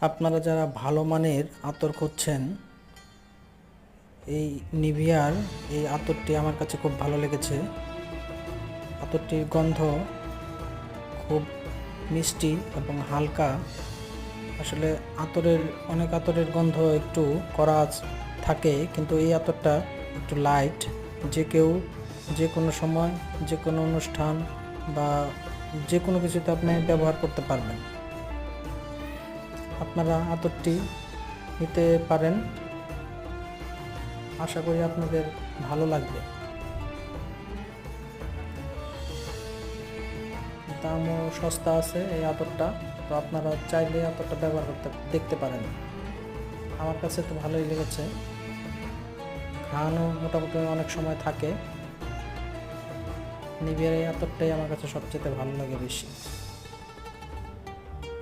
আপনারা যারা ভালো মানের আতর খুঁজছেন, এই নিভিয়ার এই আতরটি আমার কাছে খুব ভালো লেগেছে। আতরটির গন্ধ খুব মিষ্টি এবং হালকা। আসলে আতরের, অনেক আতরের গন্ধ একটু করা থাকে, কিন্তু এই আতরটা একটু লাইট যে কেউ যে কোনো সময়, যে কোনো অনুষ্ঠান বা যে কোনো কিছুতে আপনি ব্যবহার করতে পারবেন। আপনারা আতরটি নিতে পারেন। আশা করি আপনাদের ভালো লাগবে। দামও সস্তা আছে এই আতরটা তো আপনারা চাইলে আতরটা ব্যবহার করতে, দেখতে পারেন। আমার কাছে তো ভালোই লেগেছে। ঘ্রাণও মোটামুটি অনেক সময় থাকে। নিবিয়ার এই আতরটাই আমার কাছে সবচেয়ে ভালো লাগে বেশি।